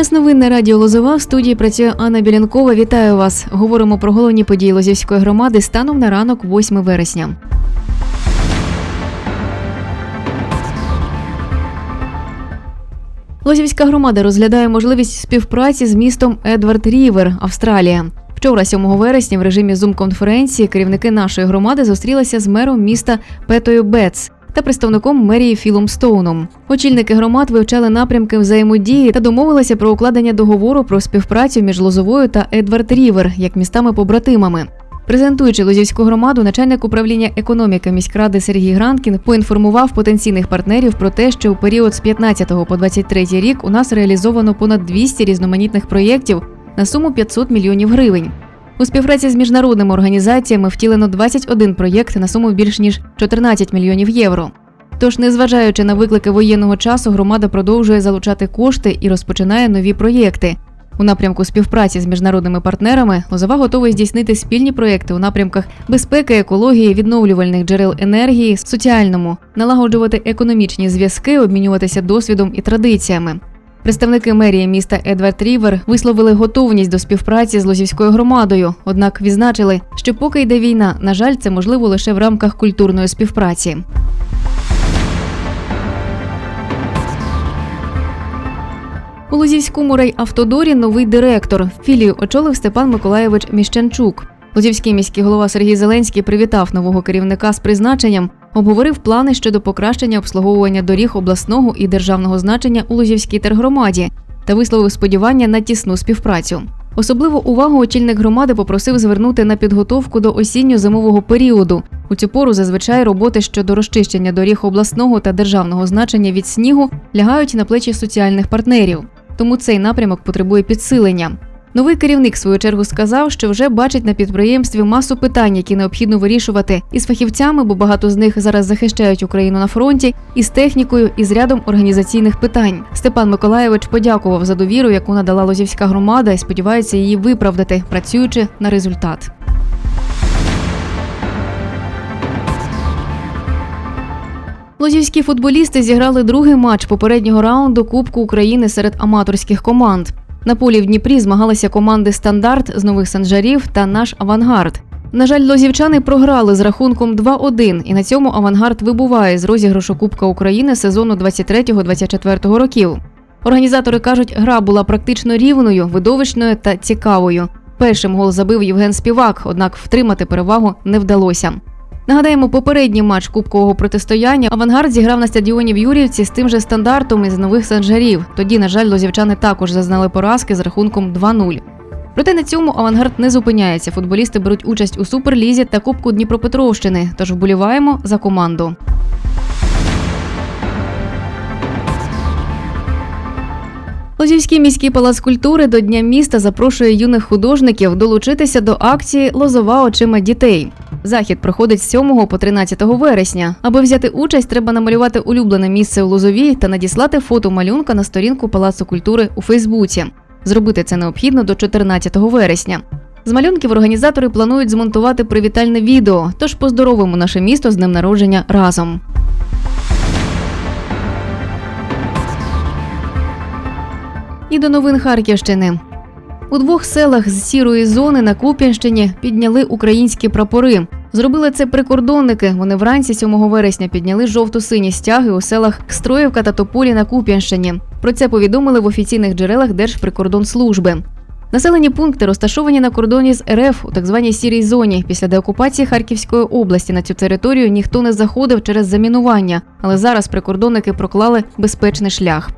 Час новин радіо Лозова в студії працює Анна Білянкова. Вітаю вас. Говоримо про головні події Лозівської громади станом на ранок 8 вересня. Лозівська громада розглядає можливість співпраці з містом Едвард Рівер, Австралія. Вчора, 7 вересня, в режимі зум-конференції керівники нашої громади зустрілися з мером міста Петою Бец та представником мерії Філом Стоуном. Очільники громад вивчали напрямки взаємодії та домовилися про укладення договору про співпрацю між Лозовою та Едвард Рівер як містами-побратимами. Презентуючи Лозівську громаду, начальник управління економіки міськради Сергій Гранкін поінформував потенційних партнерів про те, що у період з 15 по 23 рік у нас реалізовано понад 200 різноманітних проєктів на суму 500 мільйонів гривень. У співпраці з міжнародними організаціями втілено 21 проєкт на суму більш ніж 14 мільйонів євро. Тож, незважаючи на виклики воєнного часу, громада продовжує залучати кошти і розпочинає нові проєкти. У напрямку співпраці з міжнародними партнерами Лозова готова здійснити спільні проєкти у напрямках безпеки, екології, відновлювальних джерел енергії, соціальному, налагоджувати економічні зв'язки, обмінюватися досвідом і традиціями. Представники мерії міста Едвард Рівер висловили готовність до співпраці з Лозівською громадою, однак відзначили, що поки йде війна, на жаль, це можливо лише в рамках культурної співпраці. У Лозівському райавтодорі новий директор. Філію очолив Степан Миколаєвич Міщанчук. Лозівський міський голова Сергій Зеленський привітав нового керівника з призначенням, обговорив плани щодо покращення обслуговування доріг обласного і державного значення у Лозівській тергромаді та висловив сподівання на тісну співпрацю. Особливу увагу очільник громади попросив звернути на підготовку до осінньо-зимового періоду. У цю пору зазвичай роботи щодо розчищення доріг обласного та державного значення від снігу лягають на плечі соціальних партнерів. Тому цей напрямок потребує підсилення. Новий керівник в свою чергу сказав, що вже бачить на підприємстві масу питань, які необхідно вирішувати із фахівцями, бо багато з них зараз захищають Україну на фронті, із технікою, і з рядом організаційних питань. Степан Миколаєвич подякував за довіру, яку надала Лозівська громада, і сподівається її виправдати, працюючи на результат. Лозівські футболісти зіграли другий матч попереднього раунду Кубку України серед аматорських команд. На полі в Дніпрі змагалися команди Стандарт з нових санжарів та наш авангард. На жаль, лозівчани програли з рахунком 2-1, і на цьому авангард вибуває з розіграшу Кубка України сезону 23-24 років. Організатори кажуть, гра була практично рівною, видовищною та цікавою. Першим гол забив Євген Співак, однак втримати перевагу не вдалося. Нагадаємо, попередній матч кубкового протистояння авангард зіграв на стадіоні в Юрівці з тим же стандартом із нових санжарів. Тоді, на жаль, лозівчани також зазнали поразки з рахунком 2-0. Проте на цьому авангард не зупиняється. Футболісти беруть участь у суперлізі та Кубку Дніпропетровщини. Тож вболіваємо за команду. Лозівський міський палац культури до Дня міста запрошує юних художників долучитися до акції Лозова очима дітей. Захід проходить з 7 по 13 вересня. Аби взяти участь, треба намалювати улюблене місце у Лозовій та надіслати фото малюнка на сторінку Палацу культури у Фейсбуці. Зробити це необхідно до 14 вересня. З малюнків організатори планують змонтувати привітальне відео, тож поздоровимо наше місто з днем народження разом. І до новин Харківщини. У двох селах з сірої зони на Куп'янщині підняли українські прапори. Зробили це прикордонники. Вони вранці 7 вересня підняли жовто-сині стяги у селах Строївка та Тополі на Куп'янщині. Про це повідомили в офіційних джерелах Держприкордонслужби. Населені пункти розташовані на кордоні з РФ у так званій сірій зоні. Після деокупації Харківської області на цю територію ніхто не заходив через замінування, але зараз прикордонники проклали безпечний шлях.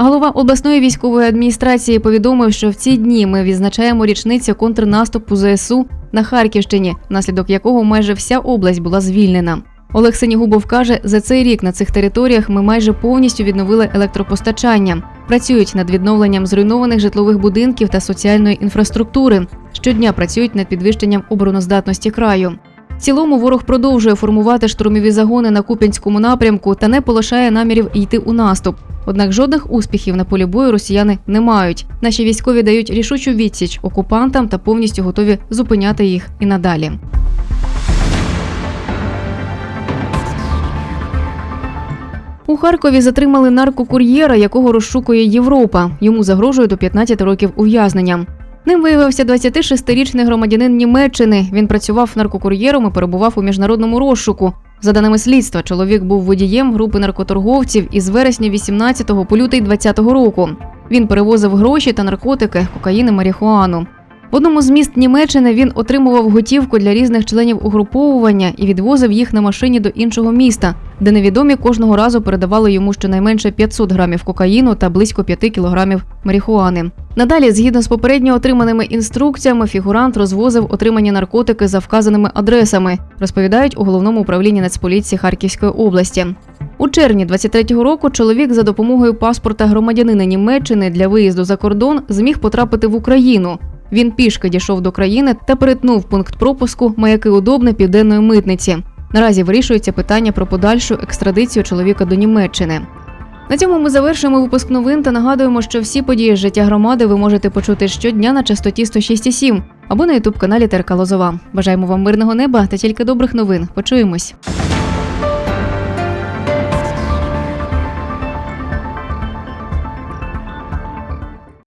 Голова обласної військової адміністрації повідомив, що в ці дні ми відзначаємо річницю контрнаступу ЗСУ на Харківщині, внаслідок якого майже вся область була звільнена. Олег Синігубов каже, за цей рік на цих територіях ми майже повністю відновили електропостачання. Працюють над відновленням зруйнованих житлових будинків та соціальної інфраструктури. Щодня працюють над підвищенням обороноздатності краю. Цілому ворог продовжує формувати штурмові загони на Куп'янському напрямку та не полишає намірів йти у наступ. Однак жодних успіхів на полі бою росіяни не мають. Наші військові дають рішучу відсіч окупантам та повністю готові зупиняти їх і надалі. У Харкові затримали наркокур'єра, якого розшукує Європа. Йому загрожує до 15 років ув'язнення. Ним виявився 26-річний громадянин Німеччини. Він працював наркокур'єром і перебував у міжнародному розшуку. За даними слідства, чоловік був водієм групи наркоторговців із вересня 18 по лютий 20 року. Він перевозив гроші та наркотики, кокаїн і марихуану. В одному з міст Німеччини він отримував готівку для різних членів угруповування і відвозив їх на машині до іншого міста, де невідомі кожного разу передавали йому щонайменше 500 грамів кокаїну та близько 5 кілограмів марихуани. Надалі, згідно з попередньо отриманими інструкціями, фігурант розвозив отримані наркотики за вказаними адресами, розповідають у головному управлінні Нацполіції Харківської області. У червні 23-го року чоловік за допомогою паспорта громадянина Німеччини для виїзду за кордон зміг потрапити в Україну. Він пішки дійшов до країни та перетнув пункт пропуску маяки удобне південної митниці. Наразі вирішується питання про подальшу екстрадицію чоловіка до Німеччини. На цьому ми завершуємо випуск новин та нагадуємо, що всі події з життя громади ви можете почути щодня на частоті 106,7 або на ютуб каналі ТРК Лозова. Бажаємо вам мирного неба та тільки добрих новин. Почуємось.